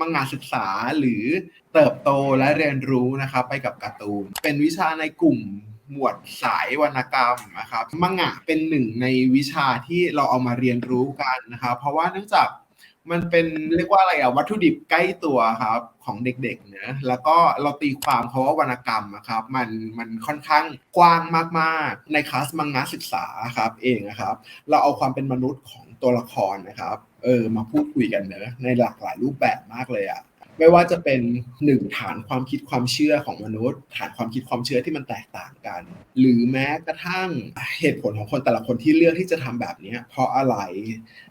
มังงะศึกษาหรือเติบโตและเรียนรู้นะครับไปกับการ์ตูน เป็นวิชาในกลุ่มหมวดสายวรรณกรรมนะครับมังงะเป็นหนึ่งในวิชาที่เราเอามาเรียนรู้กันนะครับเพราะว่าเนื่องจาก มันเป็นเรียกว่าอะไรอะวัตถุดิบใกล้ตัวครับของเด็กๆเนะแล้วก็เราตีความเพราะว่าวรรณกรรมนะครับมันมันค่อนข้างกว้างมากๆในคลาสมังงะศึกษาครับเองนะครับ เราเอาความเป็นมนุษย์ของตัวละครนะครับเออมาพูดคุยกันเนอะในหลากหลายรูปแบบมากเลยอะ ไม่ว่าจะเป็นหนึ่งฐานความคิดความเชื่อของมนุษย์ ฐานความคิดความเชื่อที่มันแตกต่างกัน หรือแม้กระทั่งเหตุผลของคนแต่ละคนที่เลือกที่จะทำแบบนี้เพราะอะไร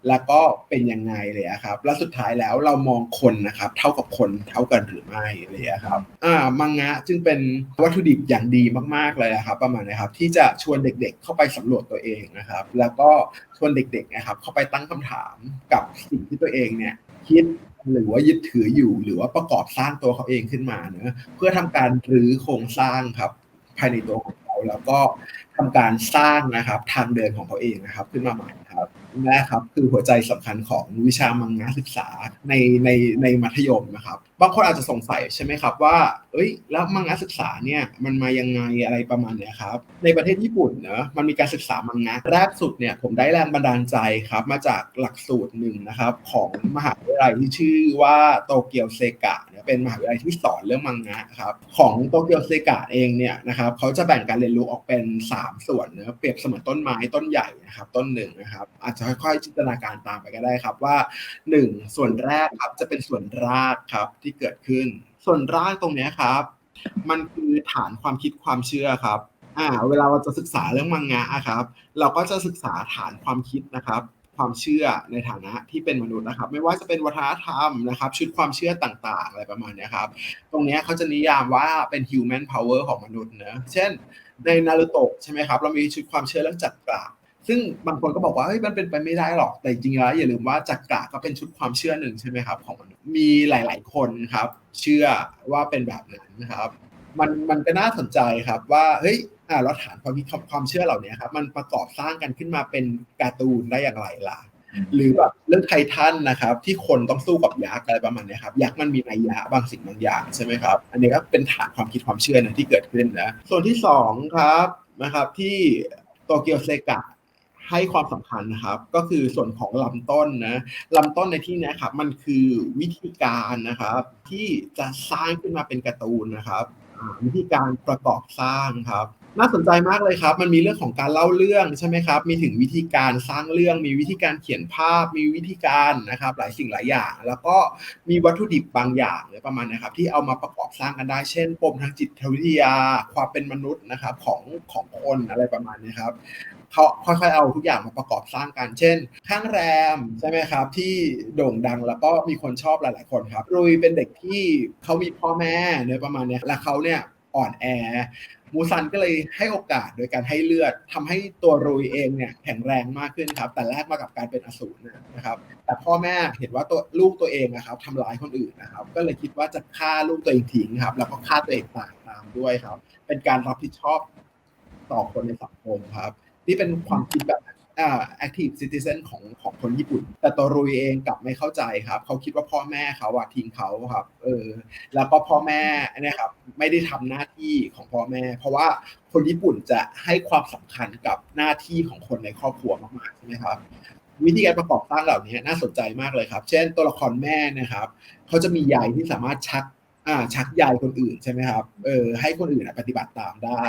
แล้วก็เป็นยังไงเลยครับ แล้วสุดท้ายแล้วเรามองคนนะครับ เท่ากับคนเท่ากันหรือไม่เลยครับอ่ามังงะจึงเป็นวัตถุดิบอย่างดีมากๆเลยนะครับ ประมาณนะครับที่จะชวนเด็กๆ เข้าไปสำรวจตัวเองนะครับ แล้วก็ชวนเด็กๆนะครับเข้าไปตั้งคำถามกับสิ่งที่ตัวเองเนี่ยคิด หรือว่ายึดถืออยู่หรือว่าประกอบสร้างตัวเขาเองขึ้นมาเนะเพื่อทำการรื้อโครงสร้างครับ ภายในตัวของเข แล้วก็ทำการสร้างนะครับทางเดินของเขาเองนะครับ ขึ้นมาใหม่ครับนะครับคือหัวใจสำคัญของวิชามังงะศึกษาในในในมัธยมนะครับบางคนอาจจะสงสัยใช่ไหมครับว่า เอ้ย แล้วมังงะศึกษาเนี่ยมันมายังไงอะไรประมาณเนี้ยครับในประเทศญี่ปุ่นเนะมันมีการศึกษามังงะแรกสุดเนี่ยผมได้แรงบันดาลใจครับมาจากหลักสูตรหนึ่งนะครับของมหาวิทยาลัยที่ชื่อว่าโตเกียวเซกะ เป็นมหาวิทยาลัยที่สอนเรื่องมังงะครับของโตเกียวเซกะเองเนี่ยนะครับเขาจะแบ่งการเรียนรู้ออกเป็น 3 ส่วนนะเปรียบเสมือนต้นไม้ต้นใหญ่นะครับต้นหนึ่งนะครับอาจจะค่อยๆจินตนาการตามไปก็ได้ครับว่า 1 ส่วนแรกครับจะเป็นส่วนรากครับที่เกิดขึ้น ส่วนรากตรงนี้ครับ มันคือฐานความคิดความเชื่อครับอ่าเวลาเราจะศึกษาเรื่องมังงะครับ เราก็จะศึกษาฐานความคิดนะครับ ความเชื่อในฐานะที่เป็นมนุษย์นะครับ ไม่ว่าจะเป็นวัฒนธรรมนะครับ ชุดความเชื่อต่างๆ อะไรประมาณนี้ครับ ตรงนี้เขาจะนิยามว่าเป็น human power ของมนุษย์นะเช่น ในนารูโตะใช่ไหมครับ เรามีชุดความเชื่อเรื่องจักระซึ่งบางคนก็บอกว่าเฮ้ยมันเป็นไปไม่ได้หรอกแต่จริงๆแล้วอย่าลืมว่าจักระก็เป็นชุดความเชื่อหนึ่งใช่ไหมครับของมนุษย์มีหลาย ๆ คนครับ เชื่อว่าเป็นแบบนั้นนะครับ มันมันก็น่าสนใจครับว่าเฮ้ยอ่าเราฐานความคิดความเชื่อเหล่านี้ครับมันประกอบสร้างกันขึ้นมาเป็นการ์ตูนได้อย่างไรล่ะ หรือแบบเรื่องไททันนะครับ ที่คนต้องสู้กับยักษ์อะไรประมาณนี้ครับยักษ์มันมีนัยยะบางสิ่งบางอย่างใช่ไหมครับ อันนี้ก็เป็นฐานความคิดความเชื่อนะที่เกิดขึ้นนะส่วนที่สองครับนะครับที่โตเกียวเซกะให้ความสำคัญนะครับ ก็คือส่วนของลำต้นนะลำต้นในที่นี้ครับมันคือวิธีการนะครับ ที่จะสร้างขึ้นมาเป็นการ์ตูนนะครับ วิธีการประกอบสร้างครับ น่าสนใจมากเลยครับ มันมีเรื่องของการเล่าเรื่องใช่ไหมครับ มีถึงวิธีการสร้างเรื่อง มีวิธีการเขียนภาพ มีวิธีการนะครับ หลายสิ่งหลายอย่าง แล้วก็มีวัตถุดิบบางอย่างหรือประมาณนะครับ ที่เอามาประกอบสร้างกันได้ เช่น ปมทางจิตวิทยา ความเป็นมนุษย์นะครับของของคนอะไรประมาณนี้ครับ เขาค่อยๆเอาทุกอย่างมาประกอบสร้างกัน เช่น ข้างแรมใช่ไหมครับ ที่โด่งดังแล้วก็มีคนชอบหลาย ๆ คนครับรุยเป็นเด็กที่เขามีพ่อแม่เนื้อประมาณนี้แล้วเขาเนี่ยอ่อนแอมูซันก็เลยให้โอกาสโดยการให้เลือดทำให้ตัวรุยเองเนี่ยแข็งแรงมากขึ้นครับ แต่แรกมากับการเป็นอสูรนะครับ แต่พ่อแม่เห็นว่าตัวลูกตัวเองนะครับทำร้ายคนอื่นนะครับ ก็เลยคิดว่าจะฆ่าลูกตัวเองทิ้งครับ แล้วก็ฆ่าตัวเองตายตามด้วยครับ เป็นการรับผิดชอบต่อคนในสังคมครับ นี่เป็นความคิดแบบอ่า active citizen ของของคนญี่ปุ่น แต่ตัวรุยเองกลับไม่เข้าใจครับ เขาคิดว่าพ่อแม่เขาอะทิ้งเขาครับ เออ แล้วก็พ่อแม่เนี่ยครับไม่ได้ทำหน้าที่ของพ่อแม่ เพราะว่าคนญี่ปุ่นจะให้ความสำคัญกับหน้าที่ของคนในครอบครัวมากๆใช่ไหมครับ วิธีการประกอบสร้างเหล่านี้น่าสนใจมากเลยครับ เช่น ตัวละครแม่นะครับ เขาจะมียายที่สามารถชักอ่าชักยายคนอื่นใช่ไหมครับ เออให้คนอื่นปฏิบัติตามได้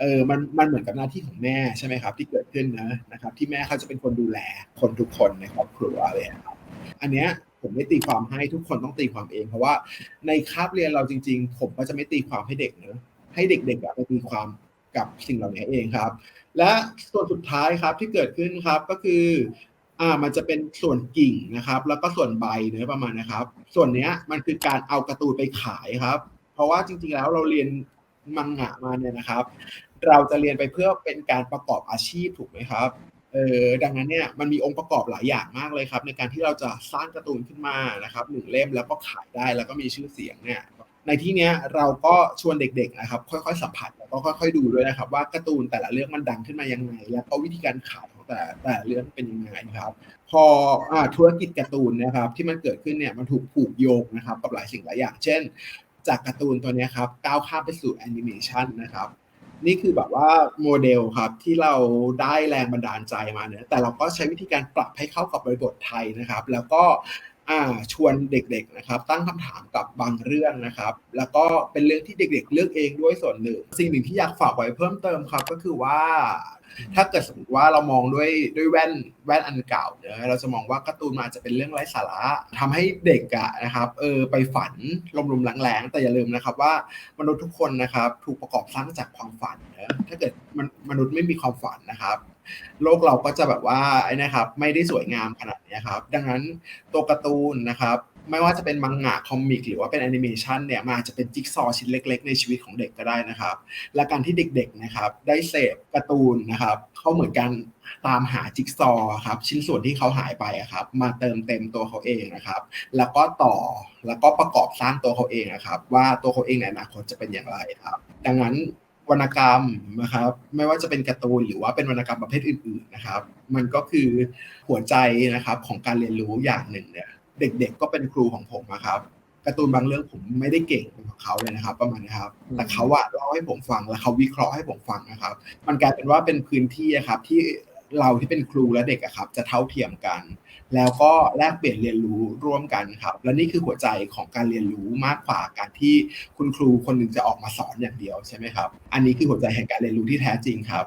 เออมันมันเหมือนกับหน้าที่ของแม่ใช่ไหมครับ ที่เกิดขึ้นนะนะครับ ที่แม่เขาจะเป็นคนดูแลคนทุกคนในครอบครัวอะไรครับ อันเนี้ยผมไม่ตีความให้ทุกคนต้องตีความเองเพราะว่าในคาบเรียนเราจริง ๆ ผมก็จะไม่ตีความให้เด็กเนอะให้เด็กๆไปตีความกับสิ่งเหล่านี้เองครับ และส่วนสุดท้ายครับที่เกิดขึ้นครับก็คืออ่ามันจะเป็นส่วนกิ่งนะครับ แล้วก็ส่วนใบเนื้อประมาณนะครับ ส่วนเนี้ยมันคือการเอาการ์ตูนไปขายครับ เพราะว่าจริง ๆ แล้วเราเรียน มังงะมาเนี่ยนะครับ เราจะเรียนไปเพื่อเป็นการประกอบอาชีพถูกไหมครับเออดังนั้นเนี่ยมันมีองค์ประกอบหลายอย่างมากเลยครับ ในการที่เราจะสร้างการ์ตูนขึ้นมานะครับหนึ่งเล่มแล้วก็ขายได้แล้วก็มีชื่อเสียงเนี่ยในที่เนี้ยเราก็ชวนเด็กๆนะครับ ค่อยๆสัมผัสแล้วก็ค่อยๆดูด้วยนะครับ ว่าการ์ตูนแต่ละเรื่องมันดังขึ้นมายังไง แล้วก็วิธีการขายของแต่แต่เรื่องเป็นยังไงครับ พออธุรกิจการ์ตูนนะครับที่มันเกิดขึ้นเนี่ยมันถูกผูกโยงนะครับกับหลายสิ่งหลายอย่าง เช่น จากการ์ตูนตัวนี้ครับก้าวข้ามไปสู่แอนิเมชันนะครับ นี่คือแบบว่าโมเดลครับที่เราได้แรงบันดาลใจมาเนี่ยแต่เราก็ใช้วิธีการปรับให้เข้ากับบริบทไทยนะครับ แล้วก็ชวนเด็กๆนะครับ ตั้งคำถามกับบางเรื่องนะครับ แล้วก็เป็นเรื่องที่เด็กๆ เลือกเองด้วยส่วนหนึ่ง สิ่งหนึ่งที่อยากฝากไว้เพิ่มเติมครับก็คือว่า ถ้าเกิดสมมติว่าเรามองด้วยด้วยแว่นแว่นอันเก่าเนอะเราจะมองว่าการ์ตูนมันอาจจะเป็นเรื่องไร้สาระทำให้เด็กอะนะครับเออไปฝันลมๆแรงๆแต่อย่าลืมนะครับว่ามนุษย์ทุกคนนะครับถูกประกอบสร้างจากความฝันเนอะถ้าเกิดมันมนุษย์ไม่มีความฝันนะครับโลกเราก็จะแบบว่าไอ้นะครับไม่ได้สวยงามขนาดนี้ครับ ดังนั้นตัวการ์ตูนนะครับ ไม่ว่าจะเป็นมังงะคอมิกหรือว่าเป็นแอนิเมชันเนี่ยมันอาจจะเป็นจิ๊กซอว์ชิ้นเล็ก ๆ ในชีวิตของเด็กก็ได้นะครับ และการที่เด็กๆนะครับได้เสพการ์ตูนนะครับเขาเหมือนกันตามหาจิ๊กซอว์ครับชิ้นส่วนที่เขาหายไปครับมาเติมเต็มตัวเขาเองนะครับ แล้วก็ต่อแล้วก็ประกอบสร้างตัวเขาเองนะครับว่าตัวเขาเองในอนาคตจะเป็นอย่างไรครับ ดังนั้นวรรณกรรมนะครับไม่ว่าจะเป็นการ์ตูนหรือว่าเป็นวรรณกรรมประเภทอื่นๆนะครับ มันก็คือหัวใจนะครับของการเรียนรู้อย่างหนึ่งเนี่ย เด็กๆก็เป็นครูของผมนะครับการ์ตูนบางเรื่องผมไม่ได้เก่งเหมือนของเขาเลยนะครับ ประมาณนี้ครับ แต่เขาอะเล่าให้ผมฟังแล้วเขาวิเคราะห์ให้ผมฟังนะครับ มันกลายเป็นว่าเป็นพื้นที่อะครับที่เราที่เป็นครูและเด็กอะครับ จะเท่าเทียมกัน แล้วก็แลกเปลี่ยนเรียนรู้ร่วมกันครับ และนี่คือหัวใจของการเรียนรู้มากกว่าการที่คุณครูคนหนึ่งจะออกมาสอนอย่างเดียวใช่ไหมครับ อันนี้คือหัวใจแห่งการเรียนรู้ที่แท้จริงครับ